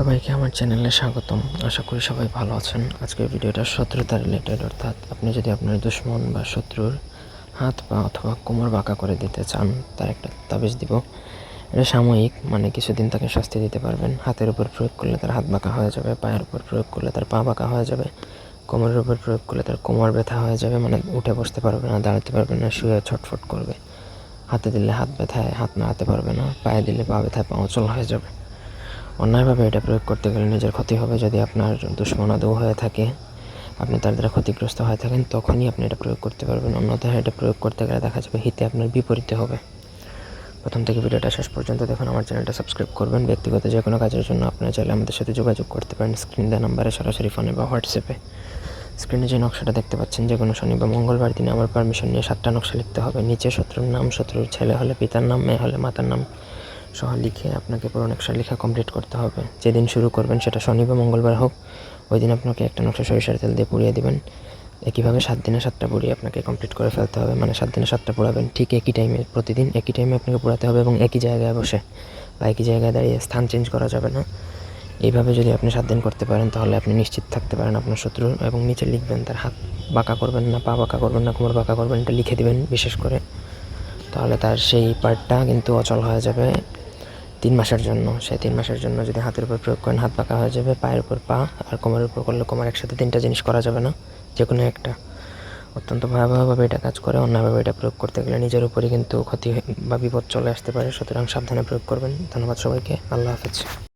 সবাইকে আমার চ্যানেলে স্বাগতম। আশা করি সবাই ভালো আছেন। আজকের ভিডিওটা শত্রুতা রিলেটেড অর্থাৎ আপনি যদি আপনার দুশ্মন বা শত্রুর হাত পা অথবা কোমর বাঁকা করে দিতে চান, তার একটা তাবিজ দিব। এটা সাময়িক মানে কিছুদিন তাকে শাস্তি দিতে পারবেন। হাতের উপর প্রয়োগ করলে তার হাত বাঁকা হয়ে যাবে, পায়ের উপর প্রয়োগ করলে তার পা বাঁকা হয়ে যাবে, কোমরের উপর প্রয়োগ করলে তার কোমর ব্যথা হয়ে যাবে মানে উঠে বসতে পারবে না, দাঁড়াতে পারবে না, শুয়ে ছটফট করবে। হাতে দিলে হাত ব্যথায়, হাত নাড়াতে পারবে না, পায়ে দিলে পা ব্যথায় পা অচল হয়ে যাবে। অন্যায়ভাবে এটা প্রয়োগ করতে গেলে নিজের ক্ষতি হবে। যদি আপনার দুশ্মন আদৌ হয়ে থাকে, আপনি তার দ্বারা ক্ষতিগ্রস্ত হয়ে থাকেন, তখনই আপনি এটা প্রয়োগ করতে পারবেন। অন্যথায় এটা প্রয়োগ করতে গেলে দেখা যাবে হিতে আপনার বিপরীতে হবে। প্রথম থেকে ভিডিওটা শেষ পর্যন্ত দেখুন, আমার চ্যানেলটা সাবস্ক্রাইব করবেন। ব্যক্তিগত যে কোনো কাজের জন্য আপনারা চাইলে আমাদের সাথে যোগাযোগ করতে পারেন। স্ক্রিন দেওয়া নাম্বারে সরাসরি ফোনে বা হোয়াটসঅ্যাপে। স্ক্রিনে যে নকশাটা দেখতে পাচ্ছেন যে কোনো শনি বা মঙ্গলবার দিনে আমার পারমিশন নিয়ে সাতটা নকশা লিখতে হবে। নিচে শত্রুর নাম, শত্রুর ছেলে হলে পিতার নাম, মেয়ে হলে মাতার নাম। সহ লিখে আপনাকে পুরো নকশা লেখা কমপ্লিট করতে হবে। যেদিন শুরু করবেন সেটা শনি বা মঙ্গলবার হোক ওই দিন আপনাকে একটা নকশা সরিষার তেল দিয়ে পুড়িয়ে দেবেন। একইভাবে সাত দিনে সাতটা পুড়িয়ে আপনাকে কমপ্লিট করে ফেলতে হবে। মানে সাত দিনে সাতটা পোড়াবেন, ঠিক একই টাইমে প্রতিদিন একই টাইমে আপনাকে পোড়াতে হবে এবং একই জায়গায় বসে বা একই জায়গায় দাঁড়িয়ে স্থান চেঞ্জ করা যাবে না। এইভাবে যদি আপনি সাত দিন করতে পারেন, তাহলে আপনি নিশ্চিত থাকতে পারেন আপনার শত্রু এবং নিচে লিখবেন তার হাত বাঁকা করবেন না, পা বাঁকা করবেন না, কোমর বাঁকা করবেন, এটা লিখে দেবেন বিশেষ করে। তাহলে তার সেই পার্টটা কিন্তু অচল হয়ে যাবে। তিন মাসের জন্য, সেই তিন মাসের জন্য যদি হাতের উপর প্রয়োগ করেন, হাত পাকা হয়ে যাবে, পায়ের উপর পা আর কোমরের উপর করলে কোমর একসাথে তিনটা জিনিস করা যাবে না যে কোনো একটা। অত্যন্ত ভয়াবহভাবে এটা কাজ করে। অন্যভাবে এটা প্রয়োগ করতে গেলে নিজের উপরে কিন্তু ক্ষতি বা বিপদ চলে আসতে পারে। সুতরাং সাবধানে প্রয়োগ করবেন। ধন্যবাদ সবাইকে। আল্লাহ হাফেজ।